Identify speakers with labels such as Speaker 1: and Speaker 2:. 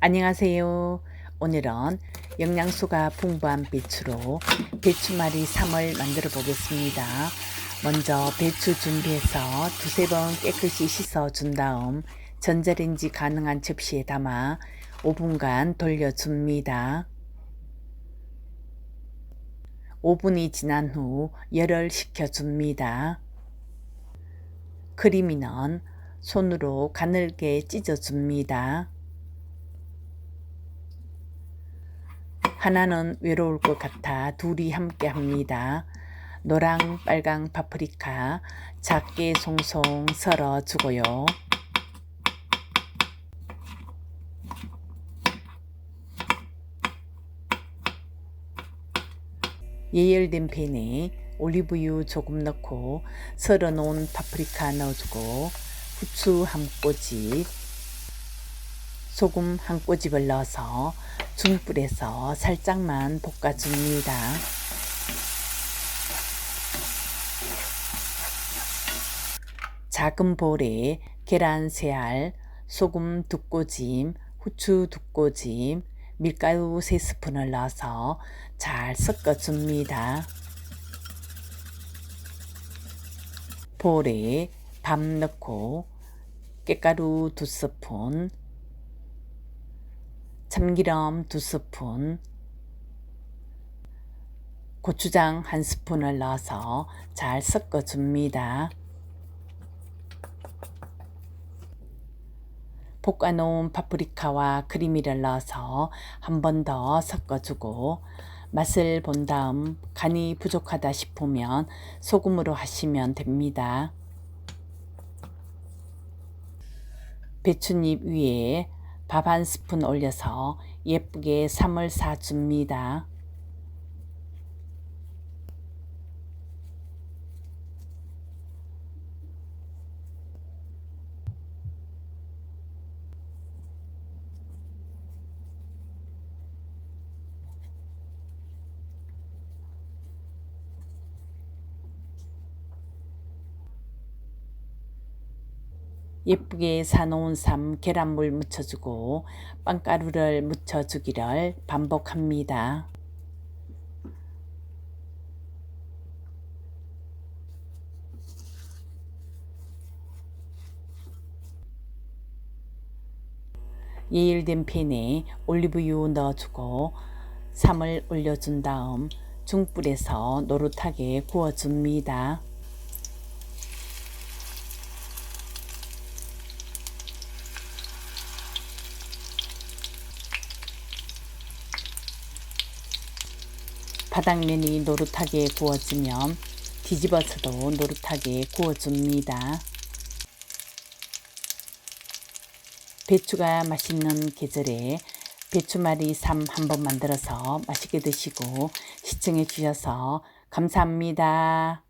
Speaker 1: 안녕하세요. 오늘은 영양소가 풍부한 배추로 배추말이 3을 만들어 보겠습니다. 먼저 배추 준비해서 두세 번 깨끗이 씻어 준 다음 전자레인지 가능한 접시에 담아 5분간 돌려줍니다. 5분이 지난 후 열을 식혀줍니다. 크리미는 손으로 가늘게 찢어줍니다. 하나는 외로울 것 같아 둘이 함께 합니다. 노랑 빨강 파프리카 작게 송송 썰어 주고요. 예열된 팬에 올리브유 조금 넣고 썰어 놓은 파프리카 넣어주고 후추 한 꼬집 소금 한 꼬집을 넣어서 중불에서 살짝만 볶아줍니다. 작은 볼에 계란 세알, 소금 두 꼬집, 후추 두 꼬집, 밀가루 세 스푼을 넣어서 잘 섞어줍니다. 볼에 밥 넣고 깨가루 두 스푼, 참기름 두 스푼, 고추장 한 스푼을 넣어서 잘 섞어줍니다. 볶아놓은 파프리카와 크리미를 넣어서 한 번 더 섞어주고 맛을 본 다음 간이 부족하다 싶으면 소금으로 하시면 됩니다. 배춧잎 위에 밥 한 스푼 올려서 예쁘게 삶을 사줍니다. 예쁘게 사놓은 삶 계란물 묻혀주고 빵가루를 묻혀주기를 반복합니다. 예열된 팬에 올리브유 넣어주고 삶을 올려준 다음 중불에서 노릇하게 구워줍니다. 바닥면이 노릇하게 구워지면 뒤집어서도 노릇하게 구워줍니다. 배추가 맛있는 계절에 배추말이 삶 한번 만들어서 맛있게 드시고 시청해 주셔서 감사합니다.